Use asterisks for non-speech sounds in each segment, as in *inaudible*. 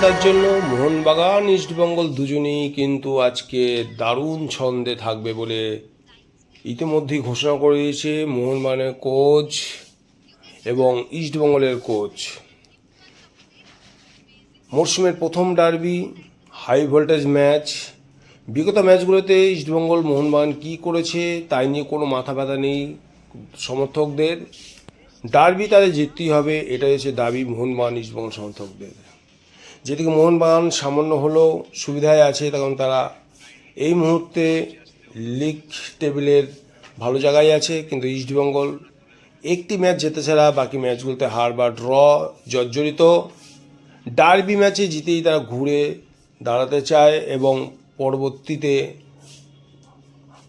জেতার জন্য মোহনবাগান ইস্টবেঙ্গল দুজনেই কিন্তু আজকে দারুণ ছন্দে থাকবে বলে ইতিমধ্যেই ঘোষণা করে দিয়েছে মোহনবাগানের কোচ এবং ইস্টবেঙ্গলের কোচ। মরশুমের প্রথম ডার্বি হাই ভোল্টেজ ম্যাচ বিগত ম্যাচগুলোতে ইস্টবেঙ্গল মোহনবাগান কী করেছে তাই নিয়ে কোনো মাথা ব্যথা নেই সমর্থকদের। ডার্বি তাদের জিততেই হবে, এটাই হচ্ছে দাবি মোহনবাগান ইস্টবেঙ্গল সমর্থকদের। যেদিকে মোহনবাগান সামান্য হলেও সুবিধায় আছে, তখন তারা এই মুহূর্তে লিগ টেবিলের ভালো জায়গায় আছে, কিন্তু ইস্টবেঙ্গল একটি ম্যাচ জেতে ছাড়া বাকি ম্যাচগুলোতে হার বা ড্র জর্জরিত। ডার্বি ম্যাচে জিতেই তারা ঘুরে দাঁড়াতে চায় এবং পরবর্তীতে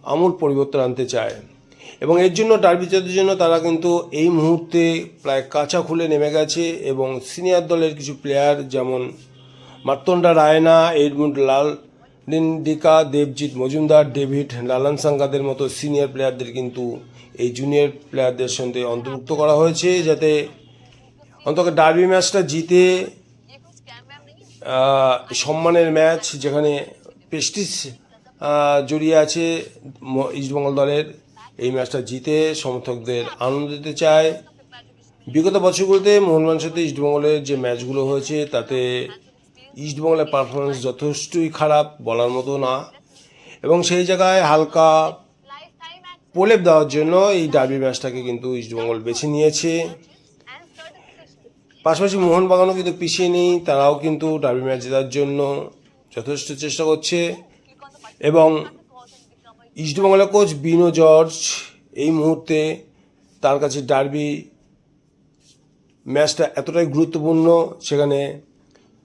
আমূল পরিবর্তন আনতে চায়। এবং এর জন্য ডার্বি জেতার জন্য তারা কিন্তু এই মুহূর্তে প্রায় কাঁচা খুলে নেমে গেছে এবং সিনিয়র দলের কিছু প্লেয়ার যেমন মার্তন্ডা রায়না, এডমুন্ড লাল ডিকা দেবজিৎ মজুমদার, ডেভিড লালান সাঙ্গাদের মতো সিনিয়র প্লেয়ারদের কিন্তু এই জুনিয়র প্লেয়ারদের সঙ্গে অন্তর্ভুক্ত করা হয়েছে যাতে অন্তত ডার্বি ম্যাচটা জিতে সম্মানের ম্যাচ যেখানে পেস্টিস জড়িয়ে আছে ইস্টবেঙ্গল দলের। এই ম্যাচটা জিতে সমর্থকদের আনন্দ দিতে চায়। বিগত বছরগুলোতে মোহনবাগানের সাথে ইস্টবেঙ্গলের যে ম্যাচগুলো হয়েছে, তাতে ইস্টবেঙ্গলের পারফরমেন্স যথেষ্টই খারাপ, বলার মতো না। এবং সেই জায়গায় হালকা প্রলেপ দেওয়ার জন্য এই ডার্বি ম্যাচটাকে কিন্তু ইস্টবেঙ্গল বেছে নিয়েছে। পাশাপাশি মোহনবাগানও কিন্তু পিছিয়ে নেই, তারাও কিন্তু ডার্বি ম্যাচ জেতার জন্য যথেষ্ট চেষ্টা করছে। এবং ইস্টবেঙ্গলের কোচ বিনো জর্জ এই মুহূর্তে তার কাছে ডার্বি ম্যাচটা এতটাই গুরুত্বপূর্ণ, সেখানে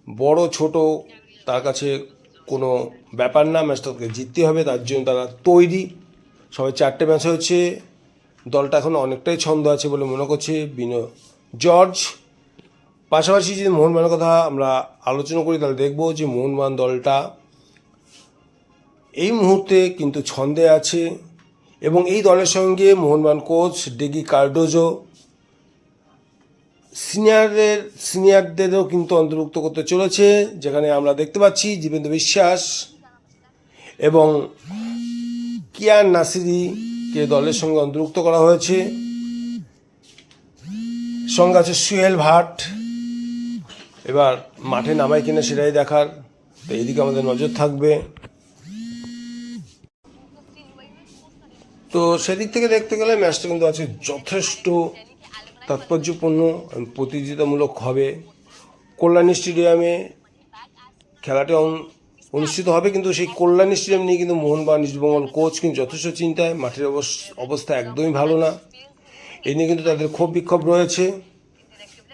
বড়, ছোট তার কাছে কোনো ব্যাপার না ম্যাচটাকে জিততে হবে, তার জন্য তারা তৈরি। সবাই চারটে ম্যাচ হয়েছে, দলটা এখন অনেকটাই ছন্দ আছে বলে মনে করছে বিনো জর্জ পাশাপাশি যদি মোহনবাগানের কথা আমরা আলোচনা করি, তাহলে দেখব যে মোহনবাগান দলটা এই মুহূর্তে কিন্তু ছন্দে আছে এবং এই দলের সঙ্গে মোহনবাগান কোচ ডেগি কার্ডোজো সিনিয়রের সিনিয়রদেরও কিন্তু অন্তর্ভুক্ত করতে চলেছে, যেখানে আমরা দেখতে পাচ্ছি জীবেন্দ্র বিশ্বাস এবং কিয়ান নাসিরিকে দলের সঙ্গে অন্তর্ভুক্ত করা হয়েছে। সঙ্গে আছে সুহেল ভাট। এবার মাঠে নামায় কিনা সেটাই দেখার তো এইদিকে আমাদের নজর থাকবে। তো সেদিক থেকে দেখতে গেলে ম্যাচটা কিন্তু আছে যথেষ্ট তাৎপর্যপূর্ণ প্রতিযোগিতামূলক হবে। কল্যাণী স্টেডিয়ামে খেলাটা অনু- অনুষ্ঠিত হবে, কিন্তু সেই কল্যাণী স্টেডিয়াম নিয়ে কিন্তু মোহনবাগান ইস্টবেঙ্গল কোচ কিন্তু যথেষ্ট চিন্তায়। মাঠের অবস- অবস্থা একদমই ভালো না। এ নিয়ে কিন্তু তাদের ক্ষোভ বিক্ষোভ রয়েছে।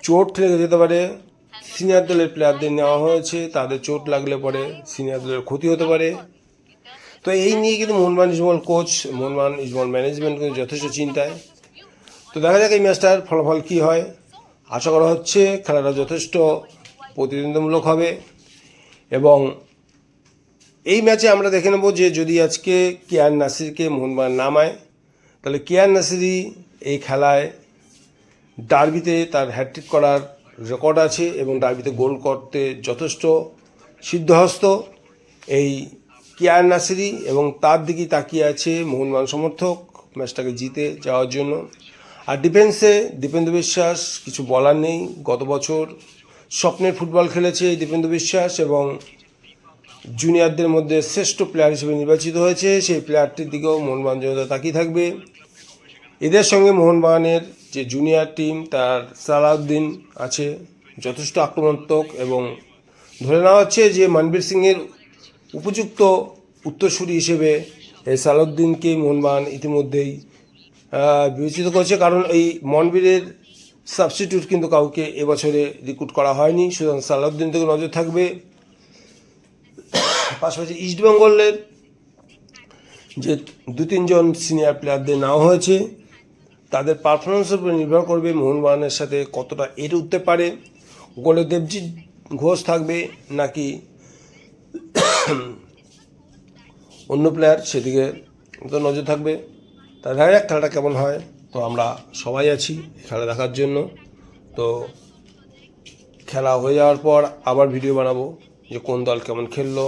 চোট লেগে যেতে পারে। সিনিয়র দলের প্লেয়ারদের নেওয়া হয়েছে। তাদের চোট লাগলে পরে সিনিয়র দলের ক্ষতি হতে পারে। তো এই নিয়ে কিন্তু মোহনবাগান ইস্টবেঙ্গল কোচ মোহনবাগান ইস্টবেঙ্গল ম্যানেজমেন্ট কিন্তু যথেষ্ট চিন্তায়। তো দেখা যাক এই ম্যাচটার ফলাফল কী হয়। আশা করা হচ্ছে খেলাটা যথেষ্ট প্রতিদ্বন্দ্বিমূলক হবে এবং এই ম্যাচে আমরা দেখে নেব যে যদি আজকে কেয়ার নাসিরকে মোহনবাগান নামায় তাহলে কেয়ার নাসিরি এই খেলায় ডার্বিতে তার হ্যাট্রিক করার রেকর্ড আছে এবং ডার্বিতে গোল করতে যথেষ্ট সিদ্ধহস্ত। এই কেয়ার নাসিরি এবং তার দিকেই তাকিয়ে আছে মোহনবাগান সমর্থক ম্যাচটাকে জিতে যাওয়ার জন্য। আর ডিফেন্সে দীপেন্দ্র বিশ্বাস, কিছু বলার নেই। গত বছর স্বপ্নের ফুটবল খেলেছে এই দীপেন্দ্র বিশ্বাস এবং জুনিয়রদের মধ্যে শ্রেষ্ঠ প্লেয়ার হিসেবে নির্বাচিত হয়েছে। সেই প্লেয়ারটির দিকেও মোহনবাগান জনতা তাকিয়ে থাকবে। এদের সঙ্গে মোহনবাগানের যে জুনিয়র টিম তার সালাউদ্দিন আছে, যথেষ্ট আক্রমণাত্মক এবং ধরে নেওয়া হচ্ছে যে মনবীর সিংয়ের উপযুক্ত উত্তরসূরি হিসেবে সালাউদ্দিনকে মোহনবাগান ইতিমধ্যেই বিবেচিত করেছে। কারণ এই মনবীরের সাবস্টিটিউট কিন্তু কাউকে এবছরে রিক্রুট করা হয়নি। সুতরাং সালাউদ্দিন থেকে নজর থাকবে। পাশাপাশি ইস্টবেঙ্গলের যে দু তিনজন সিনিয়র প্লেয়ারদের নেওয়া হয়েছে, তাদের পারফরমেন্সের উপর নির্ভর করবে মোহনবাগানের সাথে কতটা এর উঠতে পারে। গোলে দেবজিৎ ঘোষ থাকবে নাকি *coughs* অন্য প্লেয়ার সেদিকে তো নজর থাকবে। তা দেখা যাক খেলাটা কেমন হয়? তো আমরা সবাই আছি খেলা দেখার জন্য। তো খেলা হয়ে যাওয়ার পর আবার ভিডিও বানাবো যে কোন দল কেমন খেললো।